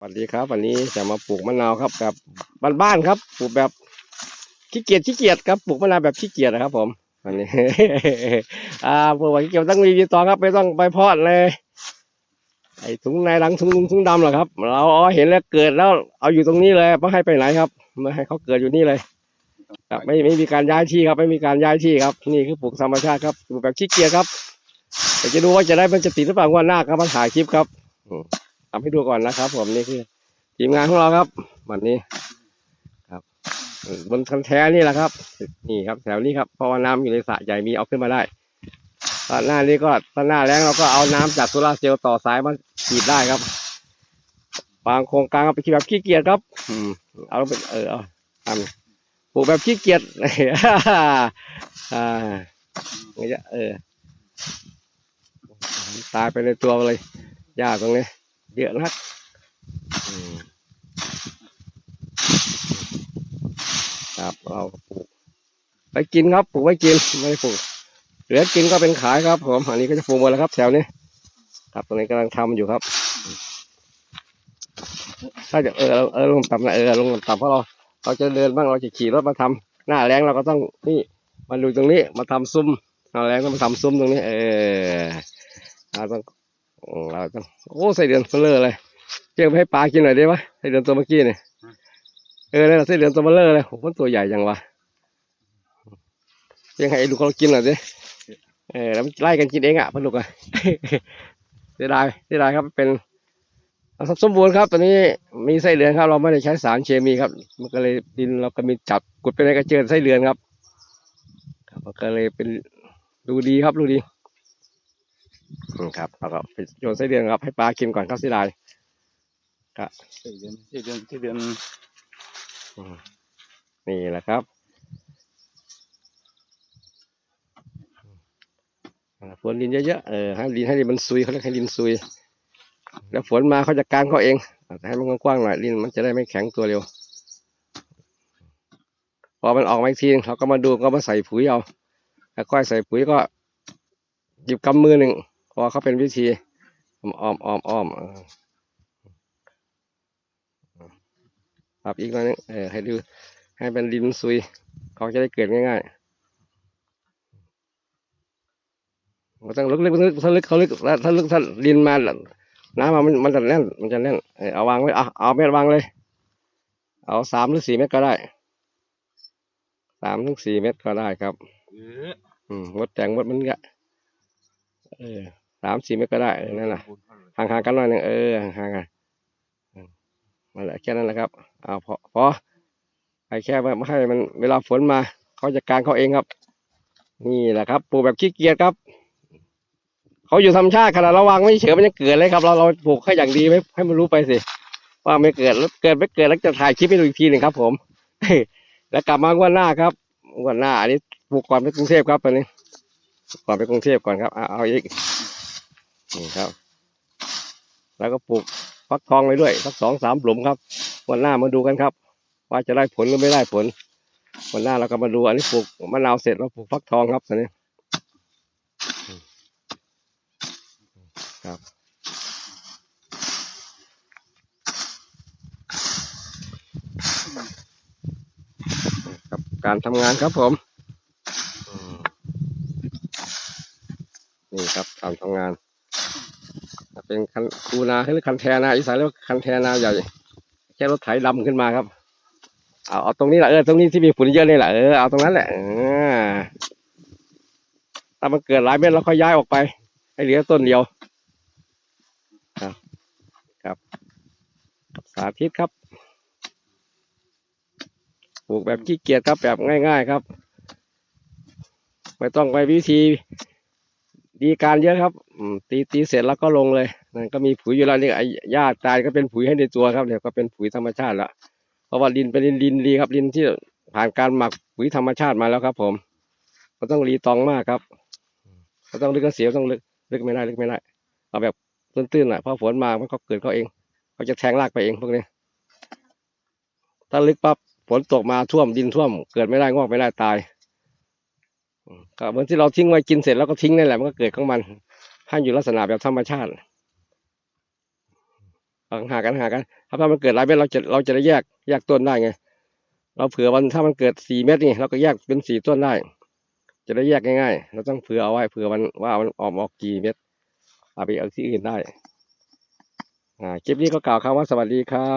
สวัสดีครับ วันนี้จะมาปลูกมะนาวครับแบบบ้านๆครับปลูกแบบขี้เกียจขี้เกียจครับปลูกมะนาวแบบขี้เกียจนะครับ ผมวันนี้ อ่าปลูกแบบขี้เกียจต้องมีดีต่อครับไม่ต้องไปเพาะเลย ไอ้ถุงในหลังถุงลุงถุงดำเหรอครับ เราเอเห็นแล้วเกิดแล้วเอาอยู่ตรงนี้เลยไม่ให้ไปไหนครับไม่ให้เขาเกิดอยู่นี่เลยครับไม่ไม่มีการย้ายที่ครับ ไม่มีการย้ายที่ครับ นี่คือปลูกธรรมชาติครับปลูกแบบขี้เกียจครับแต่จะดูว่าจะได้มันจะติดหรือเปล่างวดหน้าครับมาถ่ายคลิปครับอื ทำให้ดูก่อนนะครับ ผมนี่คือทีมงานของเราครับวันนี้ครับ บนคันแท้นี่แหละครับ นี่ครับ แถวนี้ครับเพราะว่าน้ำอยู่ในสระใหญ่มีเอาขึ้นมาได้ตอนหน้านี้ก็ตอนหน้าแรงเราก็เอาน้ำจากโซลาเซลล์ต่อสายมาฉีดได้ครับบางโครงการเอาไปคิดแบบขี้เกียจครับ อืมเอาไปเออเอาทำปลูกแบบขี้เกียจอ่าอย่างเงี้ยเออตายไปในตัวเลยยากตรงนี้ เยอะนักครับเราปลูกไปกินครับปลูกไว้กินไม่ปลูกเหลือกินก็เป็นขายครับผมอันนี้ก็จะปลูกหมดแล้วครับแถวนี้ครับตรงนี้กำลังทำอยู่ครับ ถ้าจะเออเออลงต่ำนะเออลงต่ำเพราะเราเราจะเดินบ้างเราจะขี่รถมาทำหน้าแรงเราก็ต้องนี่มาดูตรงนี้มาทำซุ้มหน้าแรงก็มาทำซุ้มตรงนี้ เออเราต้อง เราต้องโอ้ใส่เดือนเฟลเลอร์เลยเจียงไปให้ปลากินหน่อยได้ไหมใส่เดือนตัวเมื่อกี้เนี่ยเออนั่นใส่เดือนตัวเบลเลอร์เลยผมมันตัวใหญ่จังวะเจียงให้ไอ้ลูกเขากินหน่อยดิเออแล้วไล่กันกินเองอะพันลูกอะเสียดายเสียดายครับเป็นสมบูรณ์ครับ ตอนนี้มีไส้เดือนครับ เราไม่ได้ใช้สารเคมีครับ มันก็เลยดินเราก็มีจับกดไปในกระเจิดไส้เดือนครับมันก็เลยเป็นดูดีครับดูดี ครับแล้วก็ไปโยนไส้เดือนครับให้ปลากินก่อนครับเสียดายสี่เดือนสี่เดือนสี่เดือนอืมนี่แหละครับอ่าฝนดินเยอะๆเออให้ดินให้ดินมันซุยเขาเรียกให้ดินซุย แล้วฝนมาเขาจะกางเขาเองอ่าแต่ให้มันกว้างๆหน่อยดินมันจะได้ไม่แข็งตัวเร็ว พอมันออกมาอีกทีเราก็มาดูก็มาใส่ปุ๋ยเอาแล้วค่อยใส่ปุ๋ยก็หยิบกำมือหนึ่งพ อเขาเป็นวิธีอ้อมอ้อมอ้อมอ้อมเออปรับอีกหน่อยนึงเออให้ดูให้เป็นดินซุยเขาจะได้เกิดง่ายๆมันต้องลึกลึกลึกถ้าลึกเขาลึกแล้วถ้าลึกถ้าดินมาน้ำมันมันจะแน่นมันจะแน่นเออเอาวางไว้เอาเอาเม็ดวางเลย เอาสามหรือสี่เม็ดก็ได้สามถึงสี่เม็ดก็ได้ครับ อืมมดแต่งมดมันก็เออามสี่เม็ดก็ได้เออนั่นแหละห่างๆกันหน่อยหนึ่งเออห่างๆกันอืมนั่นแหละแค่นั้นแหละครับเอาพอพอให้แค่ไม่ให้มันเวลาฝนมาเขาจะกางเขาเองครับ นี่แหละครับปลูกแบบขี้เกียจครับเขาอยู่ธรรมชาติขนาดเราวางไม่เฉยมันยังเกิดเลยครับ เราเราปลูกแค่อย่างดีไม่ให้มันรู้ไปสิว่าไม่เกิดแล้วเกิดไม่เกิดแล้วจะถ่ายคลิปให้ดูอีกทีหนึ่งครับ ผมแล้วกลับมางวันหน้าครับงวันหน้า อันนี้ปลูกก่อนไปกรุงเทพครับตอนนี้ก่อนไปกรุงเทพก่อนครับเอาเอาอีก นี่ครับ แล้วก็ปลูกฟักทองเลยด้วยสักสองสามหลุมครับ วันหน้ามาดูกันครับ ว่าจะได้ผลหรือไม่ได้ผล วันหน้าเราก็มาดูอันนี้ปลูกมะนาวเสร็จแล้วปลูกฟักทองครับตอนนี้ครับกับการทำงานครับผม นี่ครับการทำงาน เป็นคันคูนาหรือคันแทนาอีสานเรียกว่าคันแทนาใหญ่แค่รถไถดำขึ้นมาครับเอาเอาตรงนี้แหละเออตรงนี้ที่มีฝุ่นเยอะนี่แหละเออเอาตรงนั้นแหละถ้ามันเกิดหลายเม็ดเราค่อยย้ายออกไป ให้เหลือต้นเดียวครับ ครับ สาธิตครับปลูกแบบขี้เกียจครับแบบง่าย ๆ ครับ ไม่ต้องไปวิธี ดีการเยอะครับตีตีเสร็จแล้วก็ลงเลยนั่นก็มีปุ๋ยอยู่แล้วนี่ไอ้หญ้าตายก็เป็นปุ๋ยให้ในตัวครับเนี่ยก็เป็นปุ๋ยธรรมชาติละเพราะว่าดินเป็นดินดินดีครับดินที่ผ่านการหมักปุ๋ยธรรมชาติมาแล้วครับ ผมก็ต้องรีตองมากครับก็ต้องลึกก็เสียวต้องลึกลึกไม่ได้ลึกไม่ได้เอาแบบตื้นๆแหละพราะฝนมามันก็เกิดเขาเองเขาจะแทงรากไปเองพวกนี้ถ้าลึกปั๊บฝนตกมาท่วมดินท่วม เกิดไม่ได้งอกไม่ได้ตาย ก็เหมือนที่เราทิ้งไว้กินเสร็จแล้วก็ทิ้งนั่นแหละมันก็เกิดของมันให้อยู่ลักษณะแบบธรรมชาติหางกันหากันถ้ามันเกิดหลายเม็ดเราจะเราจะได้แยกแยกต้นได้ไง เราเผื่อมันถ้ามันเกิดสี่เม็ดนี่เราก็แยกเป็นสี่ต้นได้ จะได้แยกง่ายๆ เราต้องเผื่อเอาไว้เผื่อมันว่ามันออกออกกี่เม็ดเอาไปเอาที่อื่นได้ อ่าคลิปนี้ก็กล่าวคำว่าสวัสดีครับ